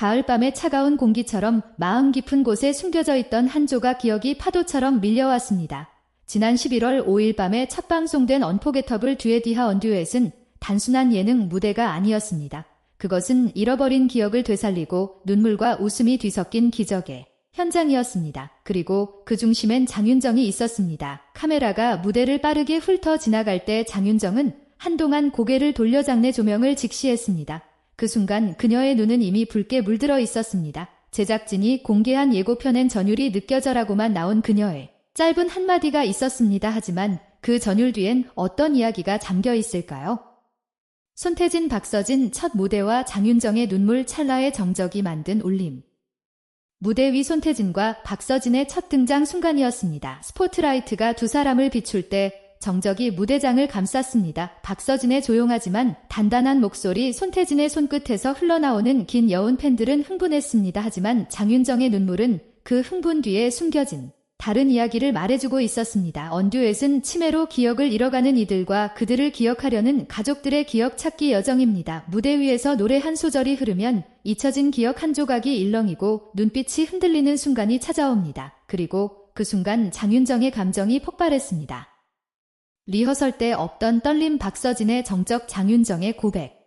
가을밤의 차가운 공기처럼 마음 깊은 곳에 숨겨져 있던 한 조각 기억이 파도처럼 밀려왔습니다. 지난 11월 5일 밤에 첫 방송된 언포게터블 듀엣이하 언듀엣은 단순한 예능 무대가 아니었습니다. 그것은 잃어버린 기억을 되살리고 눈물과 웃음이 뒤섞인 기적의 현장이었습니다. 그리고 그 중심엔 장윤정이 있었습니다. 카메라가 무대를 빠르게 훑어 지나갈 때 장윤정은 한동안 고개를 돌려 장내 조명을 직시했습니다. 그 순간 그녀의 눈은 이미 붉게 물들어 있었습니다. 제작진이 공개한 예고편엔 전율이 느껴져라고만 나온 그녀의 짧은 한마디가 있었습니다. 하지만 그 전율 뒤엔 어떤 이야기가 잠겨 있을까요? 손태진 박서진 첫 무대와 장윤정의 눈물 찰나의 정적이 만든 울림. 무대 위 손태진과 박서진의 첫 등장 순간이었습니다. 스포트라이트가 두 사람을 비출 때 정적이 무대장을 감쌌습니다. 박서진의 조용하지만 단단한 목소리 손태진의 손끝에서 흘러나오는 긴 여운 팬들은 흥분했습니다. 하지만 장윤정의 눈물은 그 흥분 뒤에 숨겨진 다른 이야기를 말해주고 있었습니다. 언듀엣은 치매로 기억을 잃어가는 이들과 그들을 기억하려는 가족들의 기억 찾기 여정입니다. 무대 위에서 노래 한 소절이 흐르면 잊혀진 기억 한 조각이 일렁이고 눈빛이 흔들리는 순간이 찾아옵니다. 그리고 그 순간 장윤정의 감정이 폭발했습니다. 리허설 때 없던 떨림 박서진의 정적 장윤정의 고백.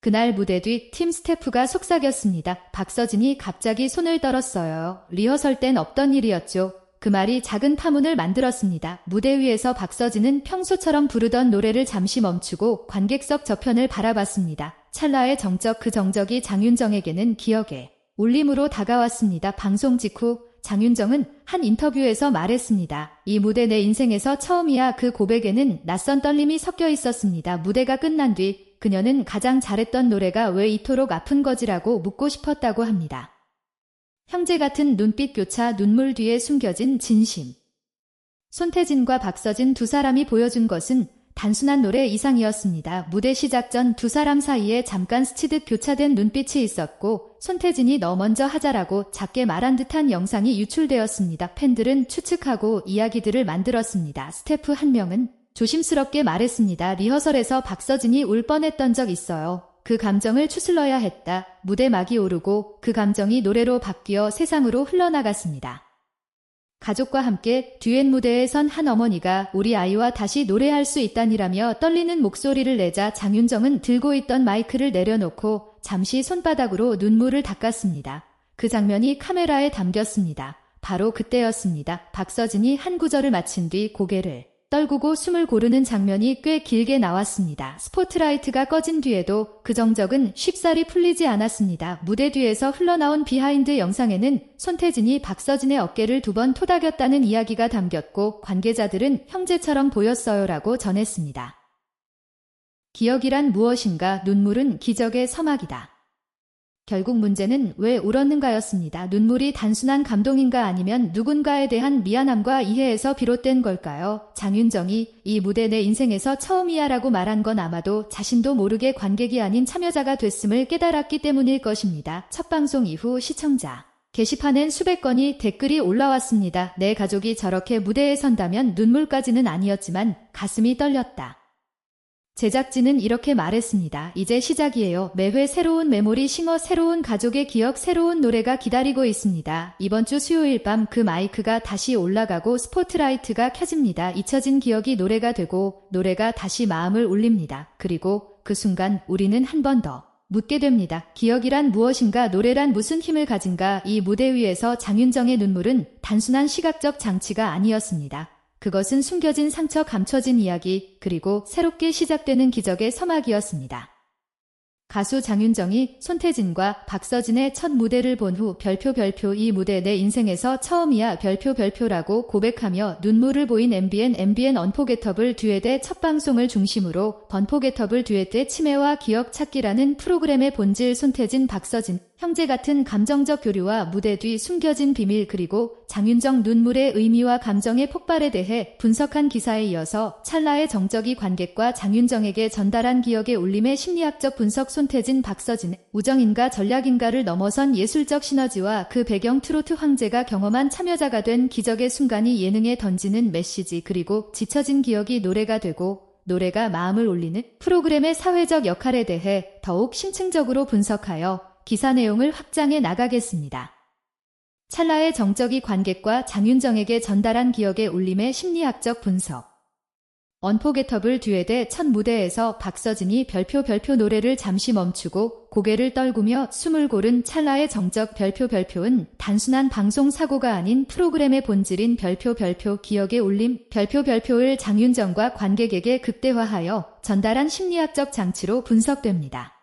그날 무대 뒤 팀 스태프가 속삭였습니다. 박서진이 갑자기 손을 떨었어요. 리허설 땐 없던 일이었죠. 그 말이 작은 파문을 만들었습니다. 무대 위에서 박서진은 평소처럼 부르던 노래를 잠시 멈추고 관객석 저편을 바라봤습니다. 찰나의 정적 그 정적이 장윤정에게는 기억에 울림으로 다가왔습니다. 방송 직후 장윤정은 한 인터뷰에서 말했습니다. 이 무대 내 인생에서 처음이야 그 고백에는 낯선 떨림이 섞여 있었습니다. 무대가 끝난 뒤 그녀는 가장 잘했던 노래가 왜 이토록 아픈 거지라고 묻고 싶었다고 합니다. 형제 같은 눈빛 교차 눈물 뒤에 숨겨진 진심. 손태진과 박서진 두 사람이 보여준 것은 단순한 노래 이상이었습니다. 무대 시작 전 두 사람 사이에 잠깐 스치듯 교차된 눈빛이 있었고 손태진이 너 먼저 하자라고 작게 말한 듯한 영상이 유출되었습니다. 팬들은 추측하고 이야기들을 만들었습니다. 스태프 한 명은 조심스럽게 말했습니다. 리허설에서 박서진이 울 뻔했던 적 있어요. 그 감정을 추슬러야 했다. 무대 막이 오르고 그 감정이 노래로 바뀌어 세상으로 흘러나갔습니다. 가족과 함께 듀엣 무대에 선 한 어머니가 우리 아이와 다시 노래할 수 있다니라며 떨리는 목소리를 내자 장윤정은 들고 있던 마이크를 내려놓고 잠시 손바닥으로 눈물을 닦았습니다. 그 장면이 카메라에 담겼습니다. 바로 그때였습니다. 박서진이 한 구절을 마친 뒤 고개를 떨구고 숨을 고르는 장면이 꽤 길게 나왔습니다. 스포트라이트가 꺼진 뒤에도 그 정적은 쉽사리 풀리지 않았습니다. 무대 뒤에서 흘러나온 비하인드 영상에는 손태진이 박서진의 어깨를 두 번 토닥였다는 이야기가 담겼고 관계자들은 형제처럼 보였어요라고 전했습니다. 기억이란 무엇인가 눈물은 기적의 서막이다. 결국 문제는 왜 울었는가였습니다. 눈물이 단순한 감동인가 아니면 누군가에 대한 미안함과 이해에서 비롯된 걸까요? 장윤정이 이 무대 내 인생에서 처음이야 라고 말한 건 아마도 자신도 모르게 관객이 아닌 참여자가 됐음을 깨달았기 때문일 것입니다. 첫 방송 이후 시청자. 게시판엔 수백 건이 댓글이 올라왔습니다. 내 가족이 저렇게 무대에 선다면 눈물까지는 아니었지만 가슴이 떨렸다. 제작진은 이렇게 말했습니다. 이제 시작이에요. 매회 새로운 메모리 싱어 새로운 가족의 기억 새로운 노래가 기다리고 있습니다. 이번 주 수요일 밤 그 마이크가 다시 올라가고 스포트라이트가 켜집니다. 잊혀진 기억이 노래가 되고 노래가 다시 마음을 울립니다. 그리고 그 순간 우리는 한 번 더 묻게 됩니다. 기억이란 무엇인가 노래란 무슨 힘을 가진가 이 무대 위에서 장윤정의 눈물은 단순한 시각적 장치가 아니었습니다. 그것은 숨겨진 상처 감춰진 이야기, 그리고 새롭게 시작되는 기적의 서막이었습니다. 가수 장윤정이 손태진과 박서진의 첫 무대를 본 후 별표 별표 이 무대 내 인생에서 처음이야 별표 별표라고 고백하며 눈물을 보인 MBN MBN 언포게터블 듀엣의 첫 방송을 중심으로 번포게터블 듀엣의 치매와 기억 찾기라는 프로그램의 본질 손태진 박서진 형제 같은 감정적 교류와 무대 뒤 숨겨진 비밀 그리고 장윤정 눈물의 의미와 감정의 폭발에 대해 분석한 기사에 이어서 찰나의 정적이 관객과 장윤정에게 전달한 기억의 울림의 심리학적 분석 손태진 박서진 우정인가 전략인가를 넘어선 예술적 시너지와 그 배경 트로트 황제가 경험한 참여자가 된 기적의 순간이 예능에 던지는 메시지 그리고 지쳐진 기억이 노래가 되고 노래가 마음을 울리는 프로그램의 사회적 역할에 대해 더욱 심층적으로 분석하여 기사 내용을 확장해 나가겠습니다. 찰나의 정적이 관객과 장윤정에게 전달한 기억의 울림의 심리학적 분석. 언포게터블 듀엣의 첫 무대에서 박서진이 별표 별표 노래를 잠시 멈추고 고개를 떨구며 숨을 고른 찰나의 정적 별표 별표는 단순한 방송 사고가 아닌 프로그램의 본질인 별표 별표 기억의 울림 별표 별표를 장윤정과 관객에게 극대화하여 전달한 심리학적 장치로 분석됩니다.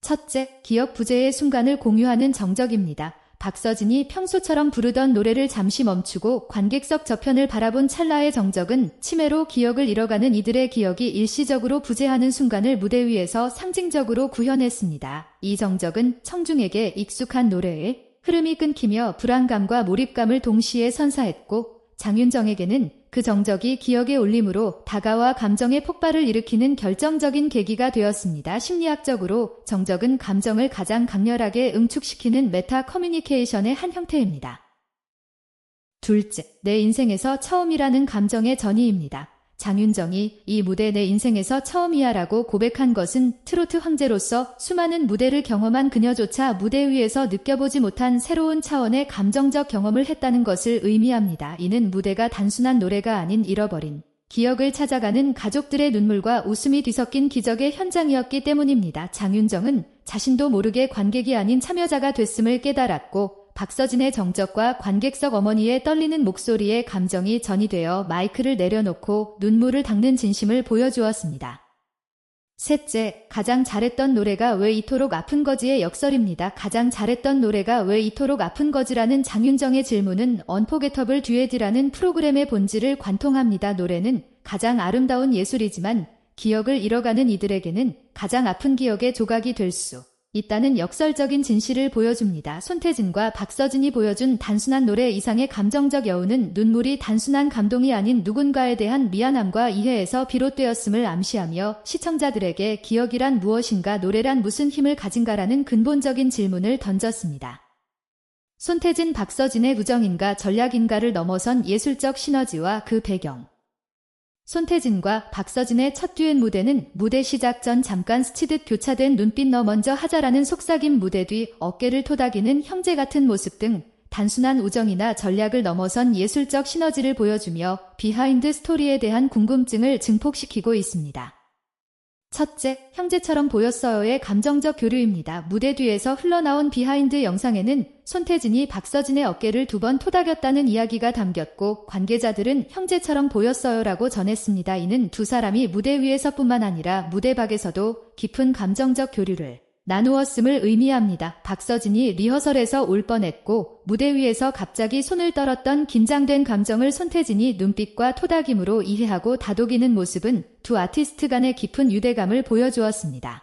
첫째, 기억 부재의 순간을 공유하는 정적입니다. 박서진이 평소처럼 부르던 노래를 잠시 멈추고 관객석 저편을 바라본 찰나의 정적은 치매로 기억을 잃어가는 이들의 기억이 일시적으로 부재하는 순간을 무대 위에서 상징적으로 구현했습니다. 이 정적은 청중에게 익숙한 노래에 흐름이 끊기며 불안감과 몰입감을 동시에 선사했고 장윤정에게는 그 정적이 기억의 울림으로 다가와 감정의 폭발을 일으키는 결정적인 계기가 되었습니다. 심리학적으로 정적은 감정을 가장 강렬하게 응축시키는 메타 커뮤니케이션의 한 형태입니다. 둘째, 내 인생에서 처음이라는 감정의 전이입니다. 장윤정이 이 무대 내 인생에서 처음이야라고 고백한 것은 트로트 황제로서 수많은 무대를 경험한 그녀조차 무대 위에서 느껴보지 못한 새로운 차원의 감정적 경험을 했다는 것을 의미합니다. 이는 무대가 단순한 노래가 아닌 잃어버린 기억을 찾아가는 가족들의 눈물과 웃음이 뒤섞인 기적의 현장이었기 때문입니다. 장윤정은 자신도 모르게 관객이 아닌 참여자가 됐음을 깨달았고 박서진의 정적과 관객석 어머니의 떨리는 목소리에 감정이 전이되어 마이크를 내려놓고 눈물을 닦는 진심을 보여주었습니다. 셋째, 가장 잘했던 노래가 왜 이토록 아픈 거지의 역설입니다. 가장 잘했던 노래가 왜 이토록 아픈 거지라는 장윤정의 질문은 언포게터블 듀엣이라는 프로그램의 본질을 관통합니다. 노래는 가장 아름다운 예술이지만 기억을 잃어가는 이들에게는 가장 아픈 기억의 조각이 될 수 있다는 역설적인 진실을 보여줍니다. 손태진과 박서진이 보여준 단순한 노래 이상의 감정적 여운은 눈물이 단순한 감동이 아닌 누군가에 대한 미안함과 이해에서 비롯되었음을 암시하며 시청자들에게 기억이란 무엇인가 노래란 무슨 힘을 가진가라는 근본적인 질문을 던졌습니다. 손태진 박서진의 우정인가 전략인가를 넘어선 예술적 시너지와 그 배경 손태진과 박서진의 첫 듀엣 무대는 무대 시작 전 잠깐 스치듯 교차된 눈빛 너 먼저 하자라는 속삭임 무대 뒤 어깨를 토닥이는 형제 같은 모습 등 단순한 우정이나 전략을 넘어선 예술적 시너지를 보여주며 비하인드 스토리에 대한 궁금증을 증폭시키고 있습니다. 첫째, 형제처럼 보였어요의 감정적 교류입니다. 무대 뒤에서 흘러나온 비하인드 영상에는 손태진이 박서진의 어깨를 두 번 토닥였다는 이야기가 담겼고 관계자들은 형제처럼 보였어요라고 전했습니다. 이는 두 사람이 무대 위에서뿐만 아니라 무대 밖에서도 깊은 감정적 교류를 나누었음을 의미합니다. 박서진이 리허설에서 울 뻔했고 무대 위에서 갑자기 손을 떨었던 긴장된 감정을 손태진이 눈빛과 토닥임으로 이해하고 다독이는 모습은 두 아티스트 간의 깊은 유대감을 보여주었습니다.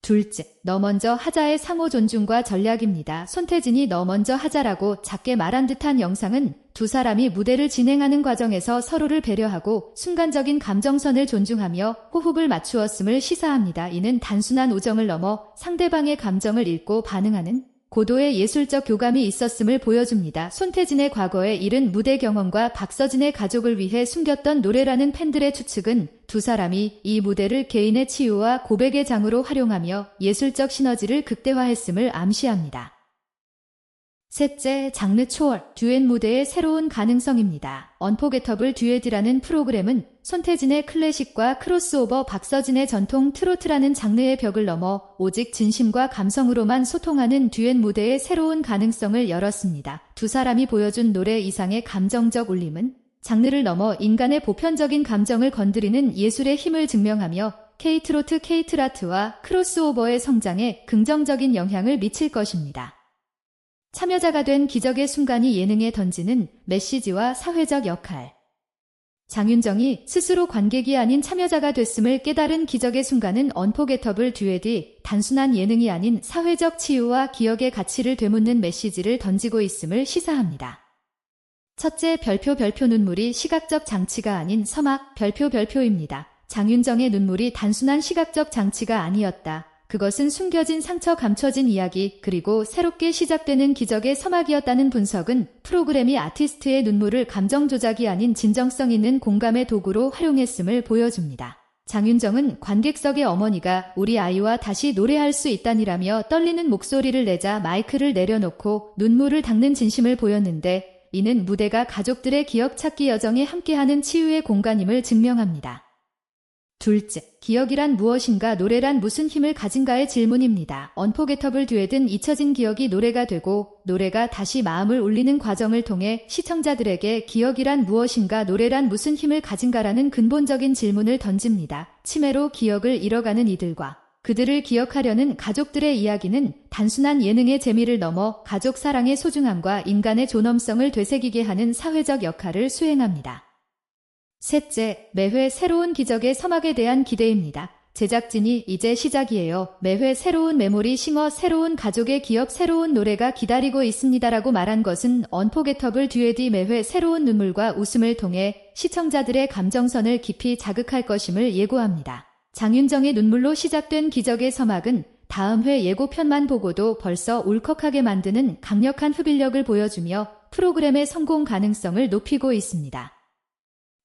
둘째, 너 먼저 하자의 상호 존중과 전략입니다. 손태진이 너 먼저 하자라고 작게 말한 듯한 영상은 두 사람이 무대를 진행하는 과정에서 서로를 배려하고 순간적인 감정선을 존중하며 호흡을 맞추었음을 시사합니다. 이는 단순한 우정을 넘어 상대방의 감정을 읽고 반응하는 고도의 예술적 교감이 있었음을 보여줍니다. 손태진의 과거에 이른 무대 경험과 박서진의 가족을 위해 숨겼던 노래라는 팬들의 추측은 두 사람이 이 무대를 개인의 치유와 고백의 장으로 활용하며 예술적 시너지를 극대화했음을 암시합니다. 셋째, 장르 초월, 듀엣 무대의 새로운 가능성입니다. 언포게터블 듀엣이라는 프로그램은 손태진의 클래식과 크로스오버 박서진의 전통 트로트라는 장르의 벽을 넘어 오직 진심과 감성으로만 소통하는 듀엣 무대의 새로운 가능성을 열었습니다. 두 사람이 보여준 노래 이상의 감정적 울림은 장르를 넘어 인간의 보편적인 감정을 건드리는 예술의 힘을 증명하며 K트로트 K트라트와 크로스오버의 성장에 긍정적인 영향을 미칠 것입니다. 참여자가 된 기적의 순간이 예능에 던지는 메시지와 사회적 역할. 장윤정이 스스로 관객이 아닌 참여자가 됐음을 깨달은 기적의 순간은 언포게터블 듀엣이 단순한 예능이 아닌 사회적 치유와 기억의 가치를 되묻는 메시지를 던지고 있음을 시사합니다. 첫째 별표 별표 눈물이 시각적 장치가 아닌 서막 별표 별표입니다. 장윤정의 눈물이 단순한 시각적 장치가 아니었다. 그것은 숨겨진 상처 감춰진 이야기 그리고 새롭게 시작되는 기적의 서막이었다는 분석은 프로그램이 아티스트의 눈물을 감정 조작이 아닌 진정성 있는 공감의 도구로 활용했음을 보여줍니다. 장윤정은 관객석의 어머니가 우리 아이와 다시 노래할 수 있다니라며 떨리는 목소리를 내자 마이크를 내려놓고 눈물을 닦는 진심을 보였는데 이는 무대가 가족들의 기억 찾기 여정에 함께하는 치유의 공간임을 증명합니다. 둘째, 기억이란 무엇인가 노래란 무슨 힘을 가진가의 질문입니다. 언포게터블 듀엣은 잊혀진 기억이 노래가 되고 노래가 다시 마음을 울리는 과정을 통해 시청자들에게 기억이란 무엇인가 노래란 무슨 힘을 가진가라는 근본적인 질문을 던집니다. 치매로 기억을 잃어가는 이들과 그들을 기억하려는 가족들의 이야기는 단순한 예능의 재미를 넘어 가족 사랑의 소중함과 인간의 존엄성을 되새기게 하는 사회적 역할을 수행합니다. 셋째, 매회 새로운 기적의 서막에 대한 기대입니다. 제작진이 이제 시작이에요. 매회 새로운 메모리 싱어 새로운 가족의 기억 새로운 노래가 기다리고 있습니다라고 말한 것은 언포게터블 듀엣이 매회 새로운 눈물과 웃음을 통해 시청자들의 감정선을 깊이 자극할 것임을 예고합니다. 장윤정의 눈물로 시작된 기적의 서막은 다음 회 예고편만 보고도 벌써 울컥하게 만드는 강력한 흡입력을 보여주며 프로그램의 성공 가능성을 높이고 있습니다.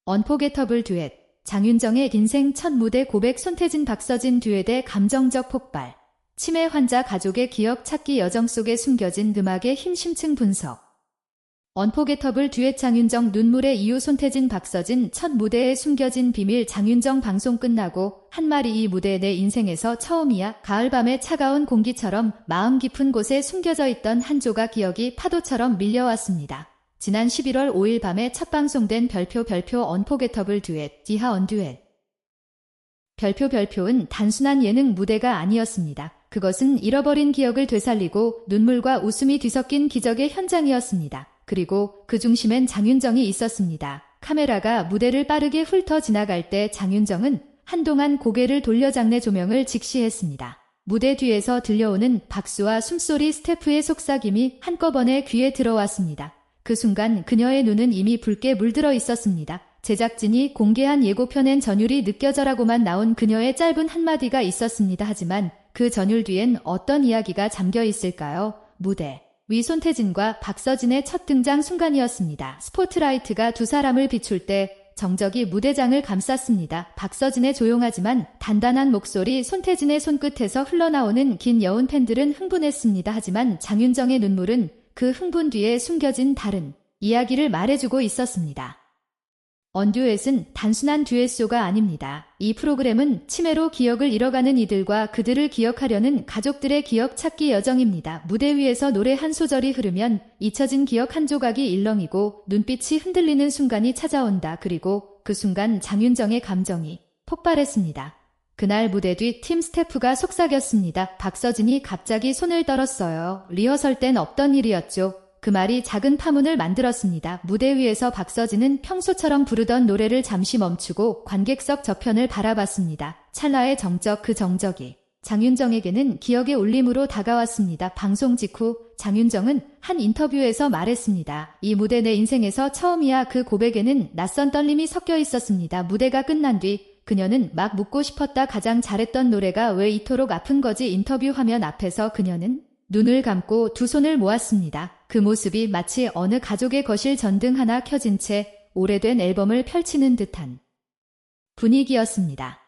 언포게터블 듀엣 장윤정의 인생 첫 무대 고백 손태진 박서진 듀엣의 감정적 폭발 치매 환자 가족의 기억 찾기 여정 속에 숨겨진 음악의 힘 심층 분석 언포게터블 듀엣 장윤정 눈물의 이유 손태진 박서진 첫 무대에 숨겨진 비밀 장윤정 방송 끝나고 한 마리 이 무대 내 인생에서 처음이야 가을밤의 차가운 공기처럼 마음 깊은 곳에 숨겨져 있던 한 조각 기억이 파도처럼 밀려왔습니다. 지난 11월 5일 밤에 첫 방송된 별표 별표 언포게터블 듀엣 디하 언듀엣 별표 별표는 단순한 예능 무대가 아니었습니다. 그것은 잃어버린 기억을 되살리고 눈물과 웃음이 뒤섞인 기적의 현장이었습니다. 그리고 그 중심엔 장윤정이 있었습니다. 카메라가 무대를 빠르게 훑어 지나갈 때 장윤정은 한동안 고개를 돌려 장내 조명을 직시했습니다. 무대 뒤에서 들려오는 박수와 숨소리 스태프의 속삭임이 한꺼번에 귀에 들어왔습니다. 그 순간 그녀의 눈은 이미 붉게 물들어 있었습니다. 제작진이 공개한 예고편엔 전율이 느껴져라고만 나온 그녀의 짧은 한마디가 있었습니다. 하지만 그 전율 뒤엔 어떤 이야기가 잠겨 있을까요? 무대. 위 손태진과 박서진의 첫 등장 순간이었습니다. 스포트라이트가 두 사람을 비출 때 정적이 무대장을 감쌌습니다. 박서진의 조용하지만 단단한 목소리 손태진의 손끝에서 흘러나오는 긴 여운 팬들은 흥분했습니다. 하지만 장윤정의 눈물은 그 흥분 뒤에 숨겨진 다른 이야기를 말해주고 있었습니다. 언듀엣은 단순한 듀엣쇼가 아닙니다. 이 프로그램은 치매로 기억을 잃어가는 이들과 그들을 기억하려는 가족들의 기억 찾기 여정입니다. 무대 위에서 노래 한 소절이 흐르면 잊혀진 기억 한 조각이 일렁이고 눈빛이 흔들리는 순간이 찾아온다. 그리고 그 순간 장윤정의 감정이 폭발했습니다. 그날 무대 뒤 팀 스태프가 속삭였습니다. 박서진이 갑자기 손을 떨었어요. 리허설 땐 없던 일이었죠. 그 말이 작은 파문을 만들었습니다. 무대 위에서 박서진은 평소처럼 부르던 노래를 잠시 멈추고 관객석 저편을 바라봤습니다. 찰나의 정적 그 정적이 장윤정에게는 기억의 울림으로 다가왔습니다. 방송 직후 장윤정은 한 인터뷰에서 말했습니다. 이 무대 내 인생에서 처음이야 그 고백에는 낯선 떨림이 섞여 있었습니다. 무대가 끝난 뒤 그녀는 막 묻고 싶었다 가장 잘했던 노래가 왜 이토록 아픈 거지 인터뷰 화면 앞에서 그녀는 눈을 감고 두 손을 모았습니다. 그 모습이 마치 어느 가족의 거실 전등 하나 켜진 채 오래된 앨범을 펼치는 듯한 분위기였습니다.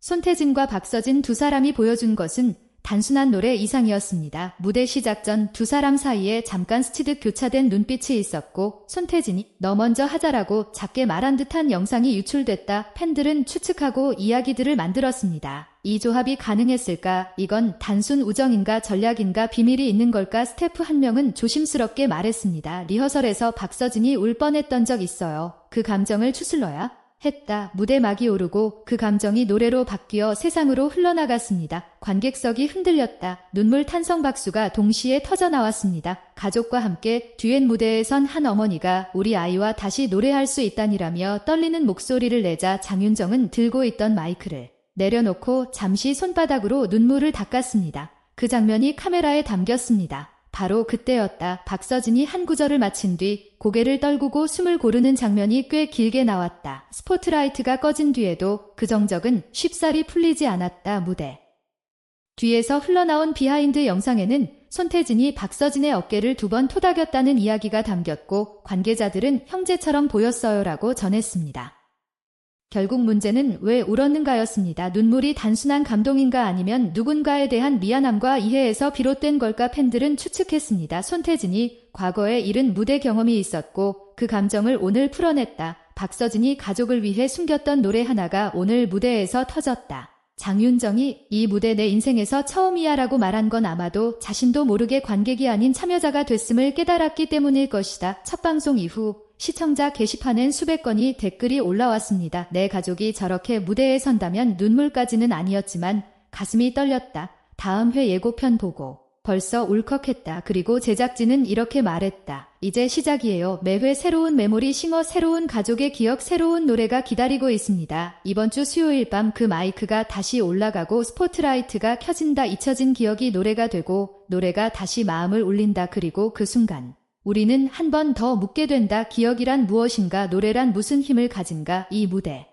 손태진과 박서진 두 사람이 보여준 것은 단순한 노래 이상이었습니다. 무대 시작 전 두 사람 사이에 잠깐 스치듯 교차된 눈빛이 있었고 손태진이 너 먼저 하자라고 작게 말한 듯한 영상이 유출됐다. 팬들은 추측하고 이야기들을 만들었습니다. 이 조합이 가능했을까? 이건 단순 우정인가 전략인가 비밀이 있는 걸까? 스태프 한 명은 조심스럽게 말했습니다. 리허설에서 박서진이 울 뻔했던 적 있어요. 그 감정을 추슬러야 했다. 무대 막이 오르고 그 감정이 노래로 바뀌어 세상으로 흘러나갔습니다. 관객석이 흔들렸다. 눈물 탄성 박수가 동시에 터져 나왔습니다. 가족과 함께 듀엣 무대에 선 한 어머니가 우리 아이와 다시 노래할 수 있다니라며 떨리는 목소리를 내자 장윤정은 들고 있던 마이크를 내려놓고 잠시 손바닥으로 눈물을 닦았습니다. 그 장면이 카메라에 담겼습니다. 바로 그때였다. 박서진이 한 구절을 마친 뒤 고개를 떨구고 숨을 고르는 장면이 꽤 길게 나왔다. 스포트라이트가 꺼진 뒤에도 그 정적은 쉽사리 풀리지 않았다. 무대. 뒤에서 흘러나온 비하인드 영상에는 손태진이 박서진의 어깨를 두 번 토닥였다는 이야기가 담겼고 관계자들은 형제처럼 보였어요라고 전했습니다. 결국 문제는 왜 울었는가였습니다. 눈물이 단순한 감동인가 아니면 누군가에 대한 미안함과 이해에서 비롯된 걸까 팬들은 추측했습니다. 손태진이 과거에 이른 무대 경험이 있었고 그 감정을 오늘 풀어냈다. 박서진이 가족을 위해 숨겼던 노래 하나가 오늘 무대에서 터졌다. 장윤정이 이 무대 내 인생에서 처음이야 라고 말한 건 아마도 자신도 모르게 관객이 아닌 참여자가 됐음을 깨달았기 때문일 것이다. 첫 방송 이후 시청자 게시판엔 수백 건이 댓글이 올라왔습니다. 내 가족이 저렇게 무대에 선다면 눈물까지는 아니었지만 가슴이 떨렸다. 다음 회 예고편 보고 벌써 울컥했다. 그리고 제작진은 이렇게 말했다. 이제 시작이에요. 매회 새로운 메모리 싱어 새로운 가족의 기억 새로운 노래가 기다리고 있습니다. 이번 주 수요일 밤 그 마이크가 다시 올라가고 스포트라이트가 켜진다. 잊혀진 기억이 노래가 되고 노래가 다시 마음을 울린다. 그리고 그 순간 우리는 한 번 더 묻게 된다. 기억이란 무엇인가? 노래란 무슨 힘을 가진가? 이 무대.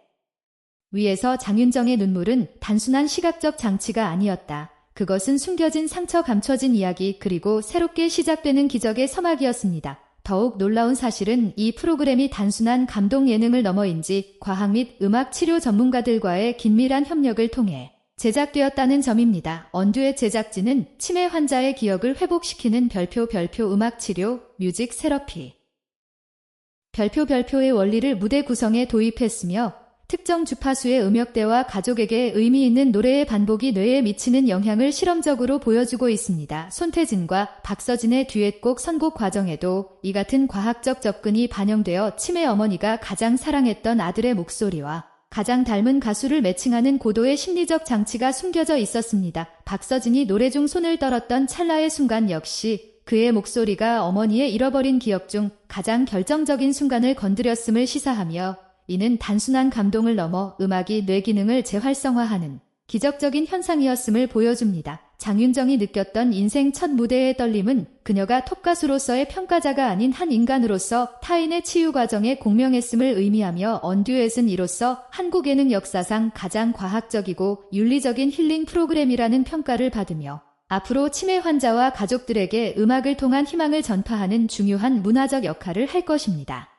위에서 장윤정의 눈물은 단순한 시각적 장치가 아니었다. 그것은 숨겨진 상처 감춰진 이야기 그리고 새롭게 시작되는 기적의 서막이었습니다. 더욱 놀라운 사실은 이 프로그램이 단순한 감동 예능을 넘어인지 과학 및 음악 치료 전문가들과의 긴밀한 협력을 통해 제작되었다는 점입니다. 언듀의 제작진은 치매 환자의 기억을 회복시키는 별표 별표 음악 치료, 뮤직 세러피. 별표 별표의 원리를 무대 구성에 도입했으며 특정 주파수의 음역대와 가족에게 의미 있는 노래의 반복이 뇌에 미치는 영향을 실험적으로 보여주고 있습니다. 손태진과 박서진의 듀엣곡 선곡 과정에도 이 같은 과학적 접근이 반영되어 치매 어머니가 가장 사랑했던 아들의 목소리와 가장 닮은 가수를 매칭하는 고도의 심리적 장치가 숨겨져 있었습니다. 박서진이 노래 중 손을 떨었던 찰나의 순간 역시 그의 목소리가 어머니의 잃어버린 기억 중 가장 결정적인 순간을 건드렸음을 시사하며 이는 단순한 감동을 넘어 음악이 뇌 기능을 재활성화하는 기적적인 현상이었음을 보여줍니다. 장윤정이 느꼈던 인생 첫 무대의 떨림은 그녀가 톱가수로서의 평가자가 아닌 한 인간으로서 타인의 치유 과정에 공명했음을 의미하며 언듀엣은 이로써 한국 예능 역사상 가장 과학적이고 윤리적인 힐링 프로그램이라는 평가를 받으며 앞으로 치매 환자와 가족들에게 음악을 통한 희망을 전파하는 중요한 문화적 역할을 할 것입니다.